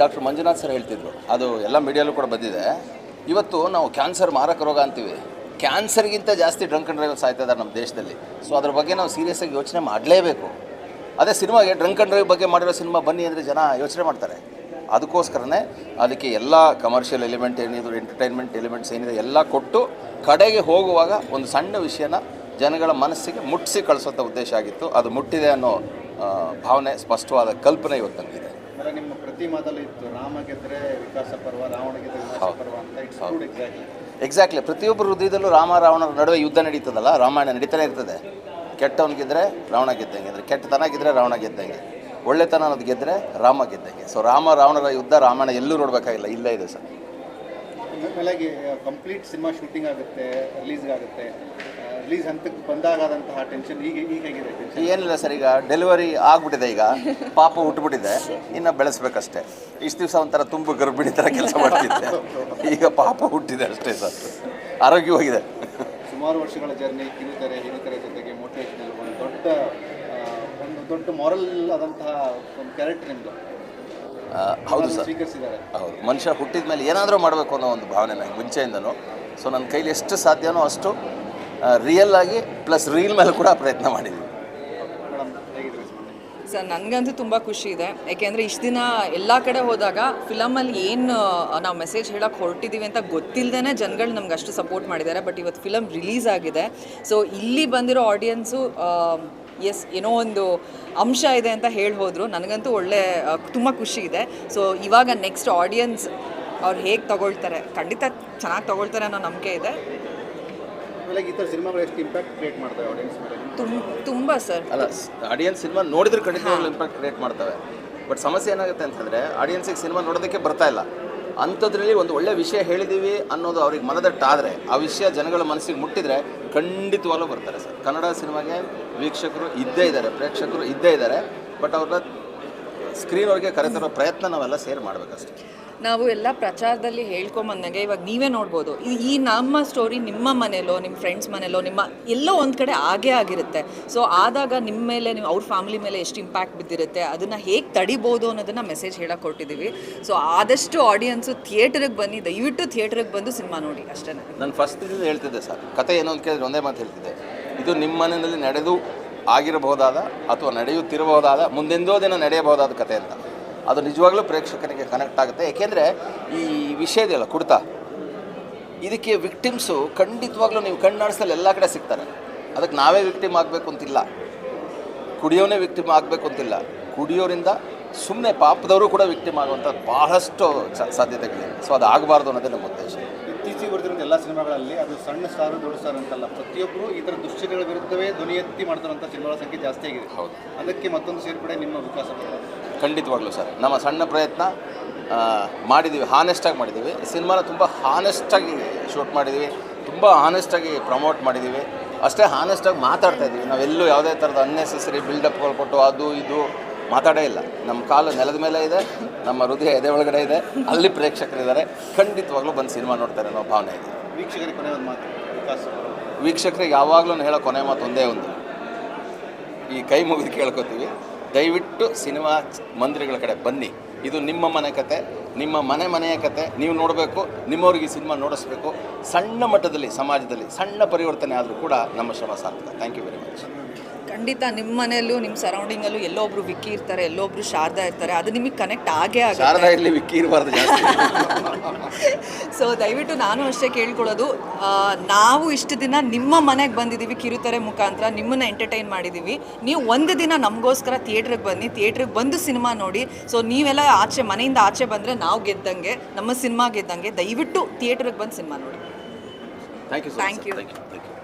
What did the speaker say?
Doctor Manjunath sir ಹೇಳ್ತಿದ್ರು. ಅದು ಎಲ್ಲ ಮೀಡಿಯಲ್ಲೂ ಕೂಡ ಬಂದಿದೆ. ಇವತ್ತು ನಾವು ಕ್ಯಾನ್ಸರ್ ಮಾರಕ ರೋಗ ಅಂತೀವಿ. ಕ್ಯಾನ್ಸರ್ಗಿಂತ ಜಾಸ್ತಿ ಡ್ರಂಕ್ ಅಂಡ್ ಡ್ರೈವ್ ಸಾಯ್ತಾ ಇದ್ದಾರೆ ನಮ್ಮ ದೇಶದಲ್ಲಿ. ಸೊ ಅದ್ರ ಬಗ್ಗೆ ನಾವು ಸೀರಿಯಸ್ ಆಗಿ ಯೋಚನೆ ಮಾಡಲೇಬೇಕು. ಅದೇ ಸಿನಿಮಾಗೆ ಡ್ರಂಕ್ ಅಂಡ್ ಡ್ರೈವ್ ಬಗ್ಗೆ ಮಾಡಿರೋ ಸಿನಿಮಾ ಬನ್ನಿ ಅಂದರೆ ಜನ ಯೋಚನೆ ಮಾಡ್ತಾರೆ. ಅದಕ್ಕೋಸ್ಕರನೇ ಅದಕ್ಕೆ ಎಲ್ಲ ಕಮರ್ಷಿಯಲ್ ಎಲಿಮೆಂಟ್ ಏನಿದ್ರು ಎಂಟರ್ಟೈನ್ಮೆಂಟ್ ಎಲಿಮೆಂಟ್ಸ್ ಏನಿದೆ ಎಲ್ಲ ಕೊಟ್ಟು ಕಡೆಗೆ ಹೋಗುವಾಗ ಒಂದು ಸಣ್ಣ ವಿಷಯನ ಜನಗಳ ಮನಸ್ಸಿಗೆ ಮುಟ್ಟಿಸಿ ಕಳಿಸೋಂಥ ಉದ್ದೇಶ ಆಗಿತ್ತು. ಅದು ಮುಟ್ಟಿದೆ ಅನ್ನೋ ಭಾವನೆ, ಸ್ಪಷ್ಟವಾದ ಕಲ್ಪನೆ ಇವತ್ತು ನನಗಿದೆ ಮಾತಲ್ಲಿ ಇತ್ತು ರಾಮ ಗೆದ್ರೆ ವಿಕಾಸ ಪರ್ವ ರಾವಣ ಗೆದ್ರೆ ವಿನಾಶ ಪರ್ವ ಅಂತ ಇಟ್ಸ್ ಗುಡ್ ಎಕ್ಸಾಕ್ಟ್ಲಿ ಎಕ್ಸಾಕ್ಟ್ಲಿ ಪ್ರತಿಯೊಬ್ಬರ ಹೃದಯದಲ್ಲೂ ರಾಮ ರಾವಣರ ನಡುವೆ ಯುದ್ಧ ನಡೀತದಲ್ಲ ರಾಮಾಯಣ ನಡೀತಾನೆ ಇರ್ತದೆ. ಕೆಟ್ಟವನಿಗಿದ್ರೆ ರಾವಣ ಗೆದ್ದಂಗೆ ಅಂದರೆ ಕೆಟ್ಟತನ ಗೆದ್ರೆ ರಾವಣ ಗೆದ್ದಂಗೆ ಒಳ್ಳೆತನ ಅನ್ನೋದು ಗೆದ್ದರೆ ರಾಮ ಗೆದ್ದಂಗೆ. ಸೊ ರಾಮ ರಾವಣರ ಯುದ್ಧ ರಾಮಾಯಣ ಎಲ್ಲೂ ನೋಡಬೇಕಾಗಿಲ್ಲ ಇಲ್ಲೇ ಇದೆ ಸರ್. ಮೇಲಾಗಿ ಕಂಪ್ಲೀಟ್ ಸಿನಿಮಾ ಶೂಟಿಂಗ್ ಆಗುತ್ತೆ ರಿಲೀಸ್ ಆಗುತ್ತೆ. ರಿಲೀಸ್ ಹಂತಕ್ಕೆ ಬಂದಾಗದಂತಹ ಟೆನ್ಷನ್ ಈಗ ಈಗ ಹೇಗಿದೆ ಟೆನ್ಷನ್ ಏನಿಲ್ಲ ಸರ್ ಈಗ ಡೆಲಿವರಿ ಆಗ್ಬಿಟ್ಟಿದೆ ಈಗ. ಪಾಪ ಹುಟ್ಬಿಟ್ಟಿದೆ. ಇನ್ನು ಬೆಳೆಸ್ಬೇಕಷ್ಟೆ. ಇಷ್ಟು ದಿವಸ ಒಂಥರ ತುಂಬ ಗರ್ಭಿಣಿ ಥರ ಕೆಲಸ ಮಾಡ್ತಿದ್ದೆ. ಈಗ ಪಾಪ ಹುಟ್ಟಿದೆ ಅಷ್ಟೇ ಸರ್. ಆರೋಗ್ಯವಾಗಿದೆ. ಸುಮಾರು ವರ್ಷಗಳ ಜರ್ನಿ ಕಿರುತೆರೆ ಹಿರಿತೆರೆ ಜೊತೆಗೆ ಮೋಟಿವೇಶನಲ್ ಒಂದು ದೊಡ್ಡ ಒಂದು ದೊಡ್ಡ ಮಾರಲ್ ಆದಂತಹ ಒಂದು ಕ್ಯಾರೆಕ್ಟರ್ ನಿಮ್ಮದು ಹೌದು ಸರ್. ಹೌದು. ಮನುಷ್ಯ ಹುಟ್ಟಿದ ಮೇಲೆ ಏನಾದರೂ ಮಾಡಬೇಕು ಅನ್ನೋ ಒಂದು ಭಾವನೆ ನನಗೆ ಮುಂಚೆಯಿಂದನೂ. ಸೊ ನನ್ನ ಕೈಲಿ ಎಷ್ಟು ಸಾಧ್ಯನೋ ಅಷ್ಟು ರಿಯಲ್ ಆಗಿ ಪ್ಲಸ್ ರೀಲ್ ಮೇಲೆ ಕೂಡ ಪ್ರಯತ್ನ ರೆಸ್ಪಾನ್ಸ್ ಸರ್, ನನಗಂತೂ ತುಂಬ ಖುಷಿ ಇದೆ. ಯಾಕೆಂದರೆ ಇಷ್ಟು ದಿನ ಎಲ್ಲ ಕಡೆ ಹೋದಾಗ ಫಿಲಮಲ್ಲಿ ಏನು ನಾವು ಮೆಸೇಜ್ ಹೇಳೋಕ್ಕೆ ಹೊರಟಿದ್ದೀವಿ ಅಂತ ಗೊತ್ತಿಲ್ಲದೇ ಜನಗಳು ನಮ್ಗೆ ಅಷ್ಟು ಸಪೋರ್ಟ್ ಮಾಡಿದ್ದಾರೆ. ಬಟ್ ಇವತ್ತು ಫಿಲಮ್ ರಿಲೀಸ್ ಆಗಿದೆ. ಸೊ ಇಲ್ಲಿ ಬಂದಿರೋ ಆಡಿಯನ್ಸು ಎಸ್ ಏನೋ ಒಂದು ಅಂಶ ಇದೆ ಅಂತ ಹೇಳಿ ಹೋದರು ನನಗಂತೂ ಒಳ್ಳೆ ತುಂಬ ಖುಷಿ ಇದೆ. ಸೊ ಇವಾಗ ನೆಕ್ಸ್ಟ್ ಆಡಿಯನ್ಸ್ ಅವ್ರು ಹೇಗೆ ತಗೊಳ್ತಾರೆ ಖಂಡಿತ ಚೆನ್ನಾಗಿ ತಗೊಳ್ತಾರೆ ಅನ್ನೋ ನಂಬಿಕೆ ಇದೆ. ತುಂಬ ತುಂಬ ಸರ್. ಅಲ್ಲ ಆಡಿಯನ್ಸ್ ಸಿನಿಮಾ ನೋಡಿದ್ರೆ ಖಂಡಿತ ಇಂಪ್ಯಾಕ್ಟ್ ಕ್ರಿಯೇಟ್ ಮಾಡ್ತವೆ. ಬಟ್ ಸಮಸ್ಯೆ ಏನಾಗುತ್ತೆ ಅಂತಂದರೆ ಆಡಿಯನ್ಸಿಗೆ ಸಿನಿಮಾ ನೋಡೋದಕ್ಕೆ ಬರ್ತಾ ಇಲ್ಲ. ಅಂಥದ್ರಲ್ಲಿ ಒಂದು ಒಳ್ಳೆ ವಿಷಯ ಹೇಳಿದ್ದೀವಿ ಅನ್ನೋದು ಅವ್ರಿಗೆ ಮನದಟ್ಟಾದರೆ ಆ ವಿಷಯ ಜನಗಳ ಮನಸ್ಸಿಗೆ ಮುಟ್ಟಿದರೆ ಖಂಡಿತವಾಗ್ಲೂ ಬರ್ತಾರೆ ಸರ್. ಕನ್ನಡ ಸಿನಿಮಾಗೆ ವೀಕ್ಷಕರು ಇದ್ದೇ ಇದ್ದಾರೆ, ಪ್ರೇಕ್ಷಕರು ಇದ್ದೇ ಇದ್ದಾರೆ, ಬಟ್ ಅವ್ರನ್ನ ಸ್ಕ್ರೀನ್ವರೆಗೆ ಕರೆತರೋ ಪ್ರಯತ್ನ ನಾವೆಲ್ಲ ಸೇರ್ ಮಾಡಬೇಕಷ್ಟೇ. ನಾವು ಎಲ್ಲ ಪ್ರಚಾರದಲ್ಲಿ ಹೇಳ್ಕೊಂಬಂದಂಗೆ ಇವಾಗ ನೀವೇ ನೋಡ್ಬೋದು. ಈ- ಈ ನಮ್ಮ ಸ್ಟೋರಿ ನಿಮ್ಮ ಮನೇಲೋ ನಿಮ್ಮ ಫ್ರೆಂಡ್ಸ್ ಮನೇಲೋ ನಿಮ್ಮ ಎಲ್ಲೋ ಒಂದು ಕಡೆ ಆಗೇ ಆಗಿರುತ್ತೆ. ಸೊ ಆದಾಗ ನಿಮ್ಮ ಮೇಲೆ ನೀವು ಅವ್ರ ಫ್ಯಾಮಿಲಿ ಮೇಲೆ ಎಷ್ಟು ಇಂಪ್ಯಾಕ್ಟ್ ಬಿದ್ದಿರುತ್ತೆ ಅದನ್ನು ಹೇಗೆ ತಡಿಬೋದು ಅನ್ನೋದನ್ನು ಮೆಸೇಜ್ ಹೇಳಕ್ಕೆ ಕೊಟ್ಟಿದ್ದೀವಿ ಸೊ ಆದಷ್ಟು ಆಡಿಯನ್ಸು ಥಿಯೇಟ್ರಿಗೆ ಬನ್ನಿ ದಯವಿಟ್ಟು ಥಿಯೇಟ್ರಿಗೆ ಬಂದು ಸಿನಿಮಾ ನೋಡಿ ಅಷ್ಟೇ ನಾನು ಫಸ್ಟ್ ಹೇಳ್ತಿದ್ದೆ ಸರ್. ಕತೆ ಏನೋ ಅಂತ ಕೇಳಿದ್ರೆ ಒಂದೇ ಮಾತು ಹೇಳ್ತಿದ್ದೆ. ಇದು ನಿಮ್ಮ ಮನೆಯಲ್ಲಿ ನಡೆದು ಆಗಿರಬಹುದಾದ ಅಥವಾ ನಡೆಯುತ್ತಿರಬಹುದಾದ, ಮುಂದೆಂದೋ ದಿನ ನಡೆಯಬಹುದಾದ ಕತೆ ಅಂತ. ಅದು ನಿಜವಾಗ್ಲೂ ಪ್ರೇಕ್ಷಕನಿಗೆ ಕನೆಕ್ಟ್ ಆಗುತ್ತೆ. ಏಕೆಂದರೆ ಈ ವಿಷಯದಲ್ಲ ಕುಡ್ತಾ. ಇದಕ್ಕೆ ವಿಕ್ಟಿಮ್ಸು ಖಂಡಿತವಾಗ್ಲೂ ನೀವು ಕಣ್ಣಾಡಿಸಲು ಎಲ್ಲ ಕಡೆ ಸಿಗ್ತಾರೆ. ಅದಕ್ಕೆ ನಾವೇ ವಿಕ್ಟಿಮ್ ಆಗಬೇಕು ಅಂತಿಲ್ಲ. ಕುಡಿಯೋನೇ ವಿಕ್ಟಿಮ್ ಆಗಬೇಕು ಅಂತಿಲ್ಲ. ಕುಡಿಯೋರಿಂದ ಸುಮ್ಮನೆ ಪಾಪದವರು ಕೂಡ ವಿಕ್ಟಿಮ್ ಆಗುವಂಥ ಬಹಳಷ್ಟು ಸಾಧ್ಯತೆಗಳಿವೆ. ಸೊ ಅದು ಆಗಬಾರ್ದು ಅನ್ನೋದೇ ನಮ್ಮ ಉದ್ದೇಶ. ಇತ್ತೀಚೆಗೆ ಬರ್ತಿರೋ ಎಲ್ಲ ಸಿನಿಮಾಗಳಲ್ಲಿ ಅದು ಸಣ್ಣ ಸ್ಟಾರ್ ದೊಡ್ಡ ಸ್ಟಾರ್ ಅಂತಲ್ಲ ಪ್ರತಿಯೊಬ್ಬರು ಈ ಥರ ದುಶ್ಚಟಗಳ ವಿರುದ್ಧವೇ ಧ್ವನಿ ಎತ್ತಿ ಮಾಡ್ತಾರಂಥ ಸಿನಿಮಾಗಳ ಸಂಖ್ಯೆ ಜಾಸ್ತಿ ಆಗಿದೆ. ಹೌದು. ಅದಕ್ಕೆ ಮತ್ತೊಂದು ಸೇರ್ಪಡೆ ನಿಮ್ಮ ವಿಕಾಸ ಖಂಡಿತವಾಗ್ಲೂ ಸರ್. ನಮ್ಮ ಸಣ್ಣ ಪ್ರಯತ್ನ ಮಾಡಿದ್ದೀವಿ ಹಾನೆಸ್ಟಾಗಿ ಮಾಡಿದ್ದೀವಿ. ಸಿನಿಮಾನ ತುಂಬ ಹಾನೆಸ್ಟಾಗಿ ಶೂಟ್ ಮಾಡಿದ್ದೀವಿ. ತುಂಬ ಹಾನೆಸ್ಟಾಗಿ ಪ್ರಮೋಟ್ ಮಾಡಿದ್ದೀವಿ. ಅಷ್ಟೇ ಹಾನೆಸ್ಟಾಗಿ ಮಾತಾಡ್ತಾ ಇದ್ದೀವಿ. ನಾವೆಲ್ಲೂ ಯಾವುದೇ ಥರದ ಅನ್ನೆಸೆಸರಿ ಬಿಲ್ಡಪ್ಗಳು ಕೊಟ್ಟು ಅದು ಇದು ಮಾತಾಡೇ ಇಲ್ಲ. ನಮ್ಮ ಕಾಲು ನೆಲದ ಮೇಲೆ ಇದೆ ನಮ್ಮ ಹೃದಯ ಎದೆ ಒಳಗಡೆ ಇದೆ. ಅಲ್ಲಿ ಪ್ರೇಕ್ಷಕರಿದ್ದಾರೆ. ಖಂಡಿತವಾಗ್ಲೂ ಬಂದು ಸಿನಿಮಾ ನೋಡ್ತಾರೆ ಅನ್ನೋ ಭಾವನೆ ಇದೆ. ವೀಕ್ಷಕರಿಗೆ ಕೊನೆ ಒಂದು ಮಾತು ವಿಕಾಸ ವೀಕ್ಷಕರಿಗೆ ಯಾವಾಗಲೂ ಹೇಳೋ ಕೊನೆ ಮಾತು ಒಂದೇ ಒಂದು. ಈ ಕೈ ಮುಗಿದು ಕೇಳ್ಕೊತೀವಿ. ದಯವಿಟ್ಟು ಸಿನಿಮಾ ಮಂದಿರಗಳ ಕಡೆ ಬನ್ನಿ. ಇದು ನಿಮ್ಮ ಮನೆ ಕತೆ ನಿಮ್ಮ ಮನೆ ಮನೆಯ ಕತೆ. ನೀವು ನೋಡಬೇಕು ನಿಮ್ಮವ್ರಿಗೆ ಈ ಸಿನಿಮಾ ನೋಡಿಸ್ಬೇಕು. ಸಣ್ಣ ಮಟ್ಟದಲ್ಲಿ ಸಮಾಜದಲ್ಲಿ ಸಣ್ಣ ಪರಿವರ್ತನೆ ಆದರೂ ಕೂಡ ನಮ್ಮ ಶ್ರಮ ಸಾರ್ಥಕ. ಥ್ಯಾಂಕ್ ಯು ವೆರಿ ಮಚ್ ಖಂಡಿತ ನಿಮ್ಮ ಮನೆಯಲ್ಲೂ ನಿಮ್ಮ ಸರೌಂಡಿಂಗಲ್ಲೂ ಎಲ್ಲೋ ಒಬ್ರು ವಿಕ್ಕಿ ಇರ್ತಾರೆ ಎಲ್ಲೋ ಒಬ್ರು ಶಾರದಾ ಇರ್ತಾರೆ ಅದು ನಿಮಗೆ ಕನೆಕ್ಟ್ ಆಗೇ ಆಗುತ್ತೆ. ಶಾರದಾ ಇರಲಿ ವಿಕ್ಕಿ ಇರಬಾರ್ದು ಸೊ ದಯವಿಟ್ಟು ನಾನು ಅಷ್ಟೇ ಕೇಳ್ಕೊಳ್ಳೋದು ನಾವು ಇಷ್ಟು ದಿನ ನಿಮ್ಮ ಮನೆಗೆ ಬಂದಿದ್ದೀವಿ ಕಿರುತೆರೆ ಮುಖಾಂತರ ನಿಮ್ಮನ್ನ ಎಂಟರ್ಟೈನ್ ಮಾಡಿದ್ದೀವಿ ನೀವು ಒಂದು ದಿನ ನಮಗೋಸ್ಕರ ಥಿಯೇಟ್ರಿಗೆ ಬನ್ನಿ ಥಿಯೇಟ್ರಿಗೆ ಬಂದು ಸಿನಿಮಾ ನೋಡಿ. ಸೊ ನೀವೆಲ್ಲ ಆಚೆ ಮನೆಯಿಂದ ಆಚೆ ಬಂದರೆ ನಾವು ಗೆದ್ದಂಗೆ ನಮ್ಮ ಸಿನಿಮಾ ಗೆದ್ದಂಗೆ ದಯವಿಟ್ಟು ಥಿಯೇಟ್ರಿಗೆ ಬಂದು ಸಿನಿಮಾ ನೋಡಿ. Thank you thank you